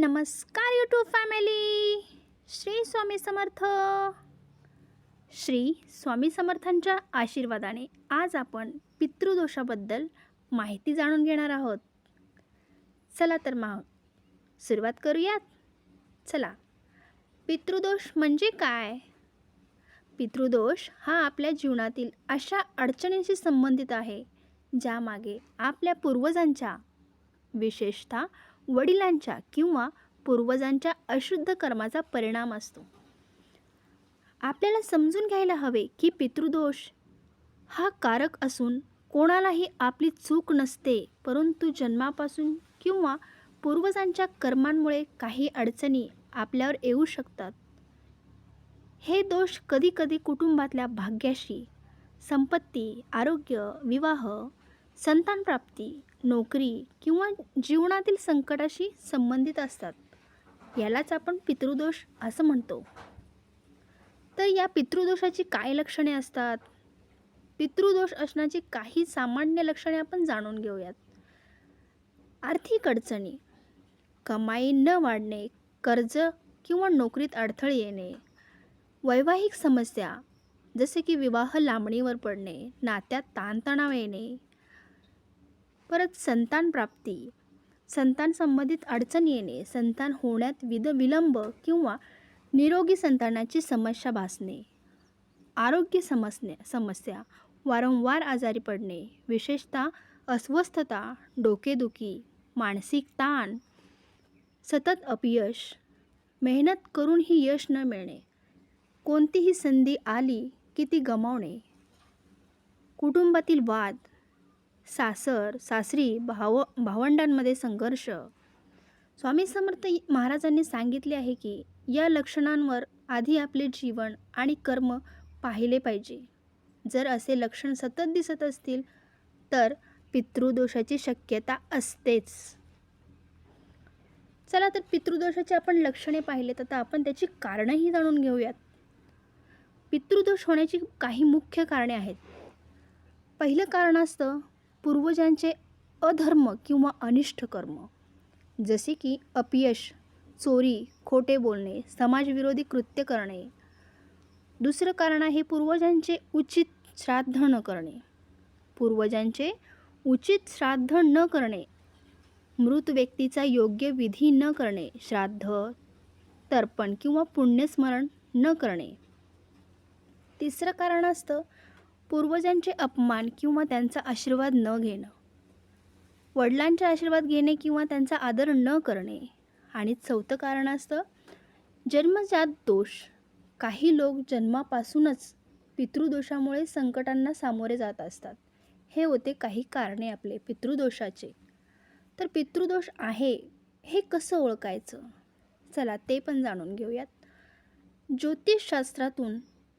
नमस्कार YouTube family Shri Swami Samarth. Shri Swami समर्थांच्या आशीर्वादाने आज आपण पितृदोषाबद्दल माहिती जाणून घेणार आहोत. चला तर मग सुरुवात करूयात. चला. पितृदोष म्हणजे काय? पितृदोष हा आपल्या जीवनातील अशा अडचणींशी संबंधित आहे ज्यामागे आपल्या पूर्वजांच्या विशेषतः वडिलांच्या किंवा पूर्वजांच्या अशुद्ध कर्माचा परिणाम असतो. आपल्याला समजून घ्यायला हवे की पितृदोष हा कारक असून कोणालाही आपली चूक नसते परंतु जन्मापासून किंवा पूर्वजांच्या कर्मांमुळे काही अडचणी आपल्यावर येऊ शकतात. हे दोष कधीकधी कुटुंबातल्या भाग्याशी संपत्ती आरोग्य विवाह संतानप्राप्ती नोकरी किंवा जीवनातील संकटाशी संबंधित असतात. यालाच आपण पितृदोष असं म्हणतो. तर या पितृदोषाची काय लक्षणे असतात? पितृदोष असण्याची काही सामान्य लक्षणे आपण जाणून घेऊयात. आर्थिक अडचणी कमाई न वाढणे कर्ज किंवा नोकरीत अडथळे येणे वैवाहिक समस्या जसे की विवाह लांबणीवर पडणे नात्यात ताणतणाव येणे परत संतान प्राप्ती. संतान संबंधित अडचण येणे संतान होण्यात विद विलंब किंवा निरोगी संतानाची समस्या भासणे. आरोग्य समस्या समस्या वारंवार आजारी पडणे विशेषतः अस्वस्थता डोकेदुखी मानसिक ताण सतत अपयश मेहनत करूनही यश न मिळणे कोणतीही संधी आली की ती गमावणे. कुटुंबातील वाद सासर सासरी भाव भावंडांमध्ये संघर्ष. स्वामी समर्थ महाराजांनी सांगितले आहे की या लक्षणांवर आधी आपले जीवन आणि कर्म पाहिले पाहिजे. जर असे लक्षण सतत दिसत असतील तर पितृदोषाची शक्यता असतेच. चला तर पितृदोषाची आपण लक्षणे पाहिले तर आपण त्याची कारणंही जाणून घेऊयात. पितृदोष होण्याची काही मुख्य कारणे आहेत. पहिलं कारण असतं पूर्वजांचे अधर्म किंवा अनिष्ट कर्म. जसे की अपयश चोरी खोटे बोलणे समाजविरोधी कृत्य करणे. दुसरं कारण आहे पूर्वजांचे उचित श्राद्ध न करणे. पूर्वजांचे उचित श्राद्ध न करणे. मृत व्यक्तीचा योग्य विधी न करणे. श्राद्ध तर्पण किंवा पुण्यस्मरण न करणे. तिसरं कारण असतं पूर्वजांचे अपमान किंवा त्यांचा आशीर्वाद न घेणं. वडिलांचे आशीर्वाद घेणे किंवा त्यांचा आदर न करणे. आणि चौथं कारण असतं जन्मजात दोष. काही लोक जन्मापासूनच पितृदोषामुळे संकटांना सामोरे जात असतात. हे होते काही कारणे आपले पितृदोषाचे. तर पितृदोष आहे हे कसं ओळखायचं? चला ते पण जाणून घेऊयात. ज्योतिषशास्त्रातून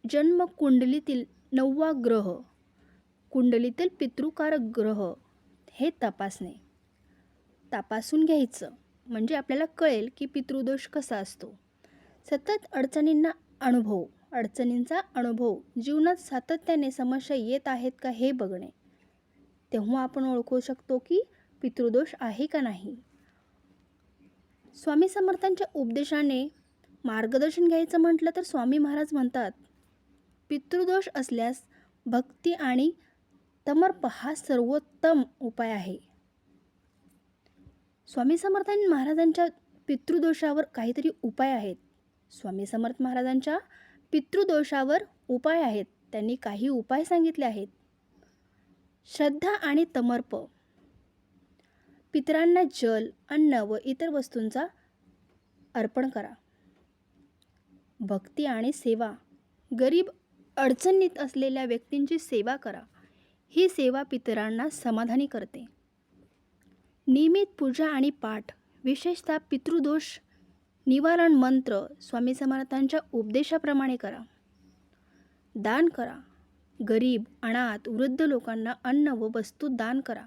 जन्मकुंडलीतील नववा ग्रह कुंडलीतील पितृकारक ग्रह हे तपासणे. तपासून घ्यायचं म्हणजे आपल्याला कळेल की पितृदोष कसा असतो. सतत अडचणींना अनुभव अडचणींचा अनुभव जीवनात सातत्याने समस्या येत आहेत का हे बघणे. तेव्हा आपण ओळखू शकतो की पितृदोष आहे का नाही. स्वामी समर्थांच्या उपदेशाने मार्गदर्शन घ्यायचं म्हटलं तर स्वामी महाराज म्हणतात पितृदोष असल्यास भक्ती आणि तमर्प हा सर्वोत्तम उपाय आहे. स्वामी समर्थ महाराजांच्या पितृदोषावर काहीतरी उपाय आहेत. स्वामी समर्थ महाराजांच्या पितृदोषावर उपाय आहेत. त्यांनी काही उपाय सांगितले आहेत. श्रद्धा आणि तमर्प. पितरांना जल अन्न व इतर वस्तूंचा अर्पण करा. भक्ती आणि सेवा. गरीब अडचणीत असलेल्या व्यक्तींची सेवा करा. ही सेवा पितरांना समाधानी करते. नियमित पूजा आणि पाठ विशेषतः पितृदोष निवारण मंत्र स्वामी समर्थांच्या उपदेशाप्रमाणे करा. दान करा. गरीब अनाथ वृद्ध लोकांना अन्न व वस्तू दान करा.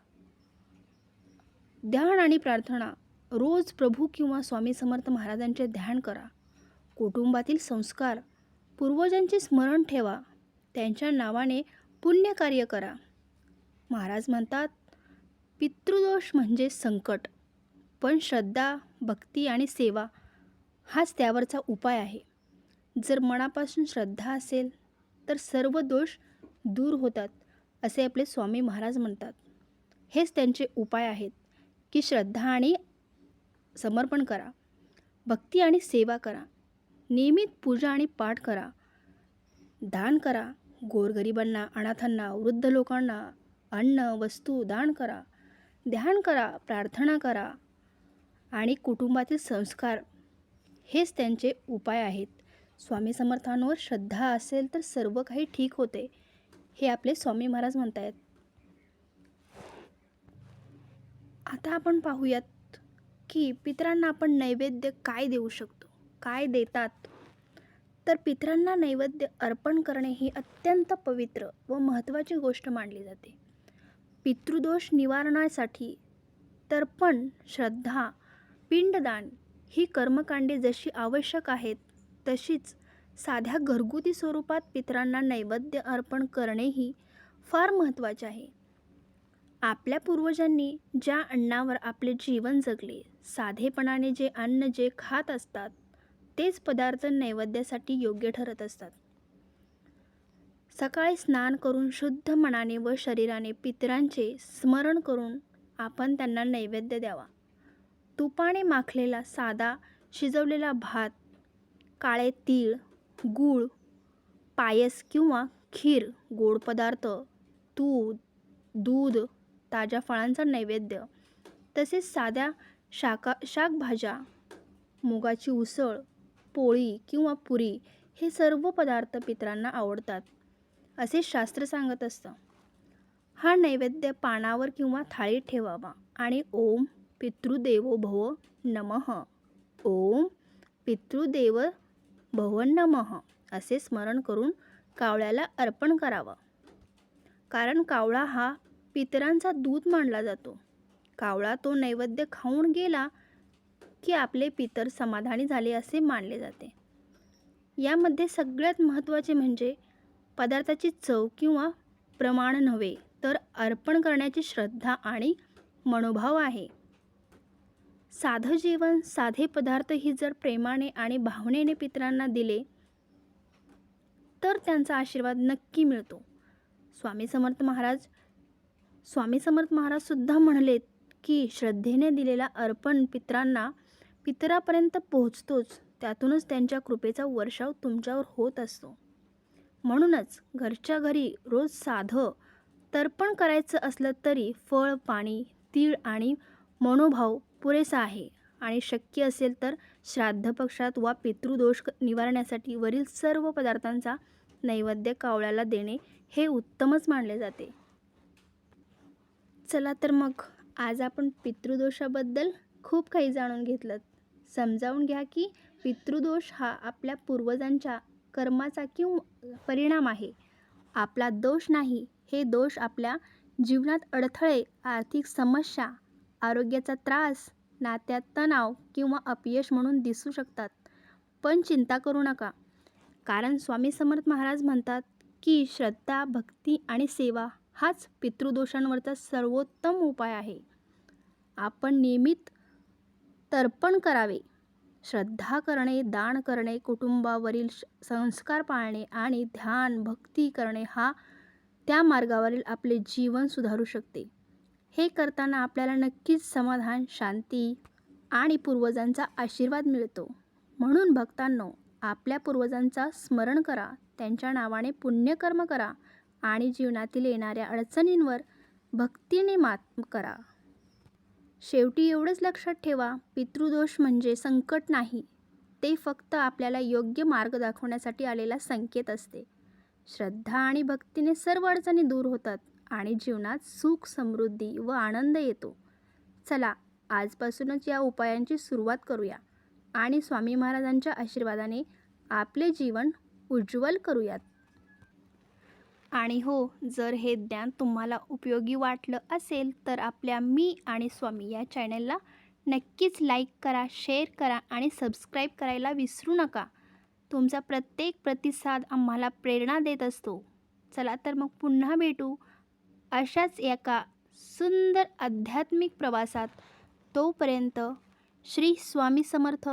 ध्यान आणि प्रार्थना रोज प्रभू किंवा स्वामी समर्थ महाराजांचे ध्यान करा. कुटुंबातील संस्कार पूर्वजांचे स्मरण ठेवा. त्यांच्या नावाने पुण्यकार्य करा. महाराज म्हणतात पितृदोष म्हणजे संकट पण श्रद्धा भक्ती आणि सेवा हाच त्यावरचा उपाय आहे. जर मनापासून श्रद्धा असेल तर सर्व दोष दूर होतात असे आपले स्वामी महाराज म्हणतात. हेच त्यांचे उपाय आहेत की श्रद्धा आणि समर्पण करा. भक्ती आणि सेवा करा. नियमित पूजा आणि पाठ करा. दान करा. गोरगरिबांना अनाथांना वृद्ध लोकांना अन्न वस्तू दान करा. ध्यान करा प्रार्थना करा आणि कुटुंबातील संस्कार हेच त्यांचे उपाय आहेत. स्वामी समर्थांवर श्रद्धा असेल तर सर्व काही ठीक होते हे आपले स्वामी महाराज म्हणत आहेत आता आपण पाहूयात की पितरांना आपण नैवेद्य काय देऊ शकतो? काय देतात? तर पितरांना नैवेद्य अर्पण करणे ही अत्यंत पवित्र व महत्त्वाची गोष्ट मानली जाते. पितृदोष निवारणासाठी तर्पण श्रद्धा पिंडदान ही कर्मकांडे जशी आवश्यक आहेत तशीच साध्या घरगुती स्वरूपात पितरांना नैवेद्य अर्पण करणेही फार महत्त्वाचे आहे. आपल्या पूर्वजांनी ज्या अन्नावर आपले जीवन जगले साधेपणाने जे अन्न जे खात असतात तेच पदार्थ नैवेद्यासाठी योग्य ठरत असतात. सकाळी स्नान करून शुद्ध मनाने व शरीराने पितरांचे स्मरण करून आपण त्यांना नैवेद्य द्यावा. तुपाने माखलेला साधा शिजवलेला भात काळे तीळ गूळ पायस किंवा खीर गोड पदार्थ दूध दूध ताज्या फळांचा नैवेद्य तसेच साध्या शाका शाकभाज्या मुगाची उसळ पोळी किंवा पुरी हे सर्व पदार्थ पितरांना आवडतात असे शास्त्र सांगत असतं. हा नैवेद्य पानावर किंवा थाळीत ठेवावा आणि ओम पितृदेवो भव नमः. ओम पितृदेव भव नमः असे स्मरण करून कावळ्याला अर्पण करावं. कारण कावळा हा पितरांचा दूध मानला जातो. कावळा तो नैवेद्य खाऊन गेला की आपले पितर समाधानी झाले असे मानले जाते. यामध्ये सगळ्यात महत्त्वाचे म्हणजे पदार्थाची चव किंवा प्रमाण नव्हे तर अर्पण करण्याची श्रद्धा आणि मनोभाव आहे. साधं जीवन साधे पदार्थ ही जर प्रेमाने आणि भावनेने पितरांना दिले तर त्यांचा आशीर्वाद नक्की मिळतो. स्वामी समर्थ महाराज स्वामी समर्थ महाराजसुद्धा म्हणलेत की श्रद्धेने दिलेला अर्पण पितरांना पितरापर्यंत पोहोचतोच त्यातूनच त्यांच्या कृपेचा वर्षाव तुमच्यावर होत असतो. म्हणूनच घरच्या घरी रोज साधं तर्पण करायचं असलं तरी फळ पाणी तीळ आणि मनोभाव पुरेसा आहे. आणि शक्य असेल तर श्राद्ध पक्षात वा पितृदोष निवारण्यासाठी वरील सर्व पदार्थांचा नैवेद्य कावळ्याला देणे हे उत्तमच मानले जाते. चला तर मग आज आपण पितृदोषाबद्दल खूप काही जाणून घेतलं समजावून घ्या की पितृदोष हा आपल्या पूर्वजांच्या कर्माचा किंवा परिणाम आहे. आपला दोष नाही हे दोष आपल्या जीवनात अडथळे आर्थिक समस्या आरोग्याचा त्रास नात्यात तणाव किंवा अपयश म्हणून दिसू शकतात. पण चिंता करू नका. कारण स्वामी समर्थ महाराज म्हणतात की श्रद्धा भक्ती आणि सेवा हाच पितृदोषांवरचा सर्वोत्तम उपाय आहे. आपण नियमित तर्पण करावे. श्रद्धा करणे दान करणे कुटुंबावरील श- संस्कार पाळणे आणि ध्यान भक्ती करणे हा त्या मार्गावरील आपले जीवन सुधारू शकते. हे करताना आपल्याला नक्कीच समाधान शांती आणि पूर्वजांचा आशीर्वाद मिळतो. म्हणून भक्तांनो आपल्या पूर्वजांचा स्मरण करा त्यांच्या नावाने पुण्यकर्म करा आणि जीवनातील येणाऱ्या अडचणींवर भक्तीने मात करा. शेवटी एवढंच लक्षात ठेवा पितृदोष म्हणजे संकट नाही. ते फक्त आपल्याला योग्य मार्ग दाखवण्यासाठी आलेला संकेत असते. श्रद्धा आणि भक्तीने सर्व अडचणी दूर होतात आणि जीवनात सुख समृद्धी व आनंद येतो. चला आजपासूनच या उपायांची सुरुवात करूया आणि स्वामी महाराजांच्या आशीर्वादाने आपले जीवन उज्ज्वल करूयात. आणि हो जर हे ज्ञान तुम्हाला उपयोगी वाटलं असेल तर आपल्या मी आणि स्वामी या चॅनलला नक्कीच लाईक करा शेअर करा आणि सबस्क्राईब करायला विसरू नका. तुमचा प्रत्येक प्रतिसाद आम्हाला प्रेरणा देत असतो. चला तर मग पुन्हा भेटू अशाच एका सुंदर आध्यात्मिक प्रवासात. तोपर्यंत श्री स्वामी समर्थ.